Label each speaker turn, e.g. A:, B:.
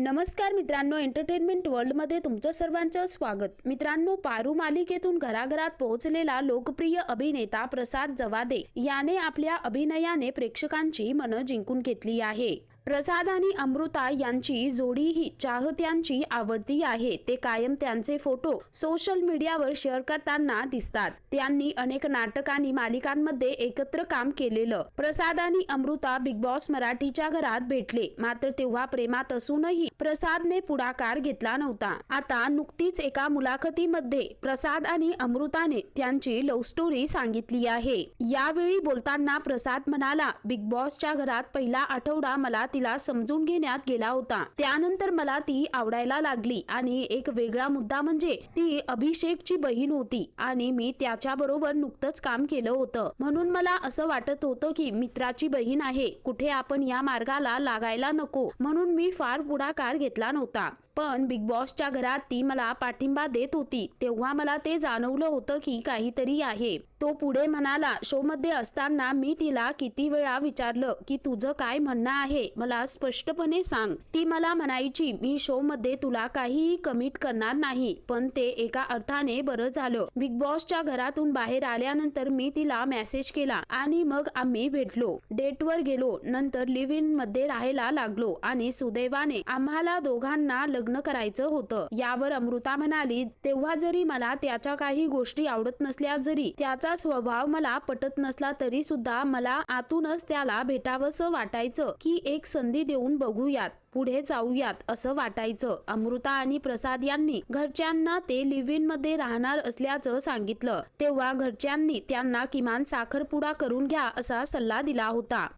A: नमस्कार मित्रांनो एंटरटेनमेंट वर्ल्डमध्ये तुमचं सर्वांचं स्वागत. मित्रांनो पारू मालिकेतून घराघरात पोहोचलेला लोकप्रिय अभिनेता प्रसाद जवादे याने आपल्या अभिनयाने प्रेक्षकांची मनं जिंकून घेतली आहे. प्रसाद आणि अमृता यांची जोडी ही चाहत्यांची आवडती आहे. ते कायम त्यांचे फोटो सोशल मीडियावर शेअर करताना दिसतात. त्यांनी अनेक नाटक आणि मालिकांमध्ये एकत्र काम केलेलं. प्रसाद आणि अमृता बिग बॉस मराठीच्या घरात भेटले. मात्र तेव्हा प्रेमात असूनही प्रसादने पुढाकार घेतला नव्हता. आता नुकतीच एका मुलाखतीमध्ये प्रसाद आणि अमृताने त्यांची लव्ह स्टोरी सांगितली आहे. यावेळी बोलताना प्रसाद म्हणाला बिग बॉसच्या घरात पहिला आठवडा मला तिला समजून घेण्यात गेला होता. त्यानंतर मला ती आवडायला लागली आणि एक वेगळा मुद्दा म्हणजे ती अभिषेकची बहीण होती आणि मी त्याच्या बरोबर नुकतंच काम केलं होतं. म्हणून मला असं वाटत होतं की मित्राची बहीण आहे कुठे आपण या मार्गाला लागायला नको. म्हणून मी फार पुढाकार घेतला नव्हता. पण बिग बॉसच्या घरात ती मला पाठिंबा देत होती. तेव्हा मला ते जाणवलं होतं की काहीतरी आहे. तो पुढे म्हणाला शो मध्ये असताना मी तिला किती वेळा विचारलं की तुझं काय म्हणणं आहे? मला स्पष्टपणे सांग. ती मला म्हणायची मी शो मध्ये तुला काहीही कमिट करणार नाही पण ते एका अर्थाने बरं झालं. बिग बॉसच्या घरातून बाहेर आल्यानंतर मी तिला मेसेज केला आणि मग आम्ही भेटलो. डेटवर गेलो नंतर लिव्ह इनमध्ये राहायला लागलो आणि सुदैवाने आम्हाला दोघांना लग्न करायचं होतं. यावर अमृता म्हणाली तेव्हा जरी मला त्याच्या काही गोष्टी आवडत नसल्या जरी त्याचा स्वभाव मला पटत नसला तरी सुद्धा मला आतूनच त्याला भेटावंसं वाटायचं की एक संधी देऊन बघूयात पुढे जाऊयात असं वाटायचं. अमृता आणि प्रसाद यांनी घरच्यांना ते लिव्ह इनमध्ये राहणार असल्याचं सांगितलं. तेव्हा घरच्यांनी त्यांना किमान साखरपुडा करून घ्या असा सल्ला दिला होता.